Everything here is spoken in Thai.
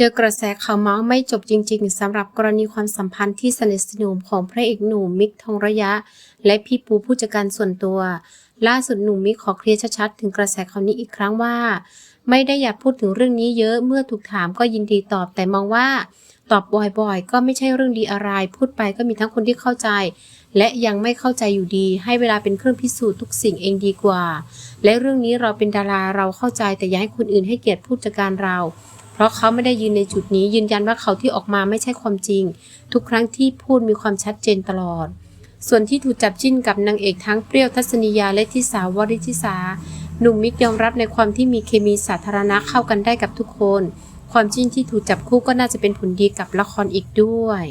เจอกระแสข่าวเมาส์ไม่จบจริง ๆสำหรับกรณีความสัมพันธ์ที่สนิทสนมของพระเอกหนุ่มมิกทองระยะ และพี่ปูผู้จัดการส่วนตัว ล่าสุดหนุ่มมิกขอเคลียร์ชัดๆถึงกระแสข่าวนี้อีกครั้งว่า ไม่ได้อยากพูดถึงเรื่องนี้เยอะเมื่อถูกถามก็ยินดีตอบแต่มองว่า ตอบบ่อยๆ ก็ไม่ใช่เรื่องดีอะไร พูดไปก็มีทั้งคนที่เข้าใจ และยังไม่เข้าใจอยู่ดี ให้เวลาเป็นเครื่องพิสูจน์ทุกสิ่งเองดีกว่า และเรื่องนี้เราเป็นดาราเราเข้าใจ แต่อย่าให้คนอื่นให้เกียรติผู้จัดการเรา เพราะเขาไม่ได้ยืนในจุดนี้ ยืนยันว่าเขาที่ออกมาไม่ใช่ความจริง ทุกครั้งที่พูดมีความชัดเจนตลอด ส่วนที่ถูกจับจิ้นกับนางเอกทั้งเปรี้ยวทัศนียาและทิสาวริทิสาหนุ่มมิกยอมรับในความที่มีเคมีสาธารณะเข้ากันได้กับทุกคน ความจริงที่ถูกจับคู่ก็น่าจะเป็นผลดีกับละครอีกด้วย